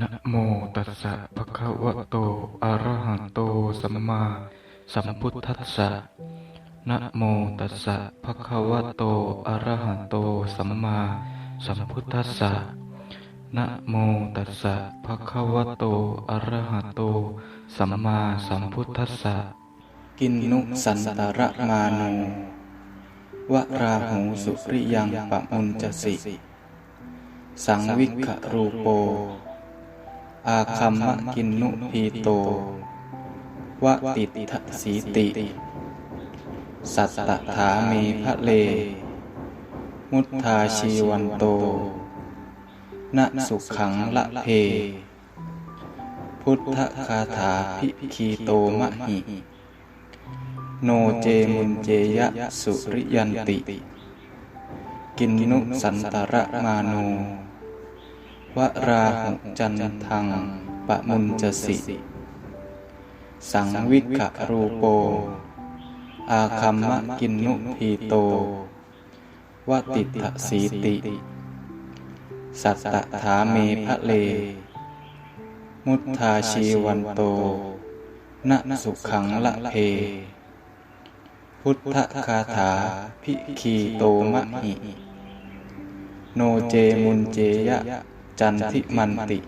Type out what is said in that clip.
นะโมตัสสะภะคะวะโต อะระหะโต สัมมาสัมพุทธัสสะนะโมตัสสะภะคะวะโต อะระหะโต สัมมาสัมพุทธัสสะนะโมตัสสะภะคะวะโต อะระหะโต สัมมาสัมพุทธัสสะ กินนุสันตระมาโนวราหูสุริยังปะมุญจสิ สังวิขรูโป อาคัมมะกินนุพีโตวติทะสีติ สัตตถาเมพะเล มุทธาชีวันโต ณสุขังละเพ พุทธคาถาพิคีโตมะหิ โนเจมุนเจยะสุริยันติ กินนุสันตระมาโน วราหุจันทังปะมุนจสิ สังวิกขรูโป อาคัมมะกินนุพีโตวติทะสีติ สัตตถาเมพะเล มุทธาชีวันโตณสุขังละเพ พุทธคาถาพิคีโตมะหิ โนเจมุนเจยะ จันทิมันติ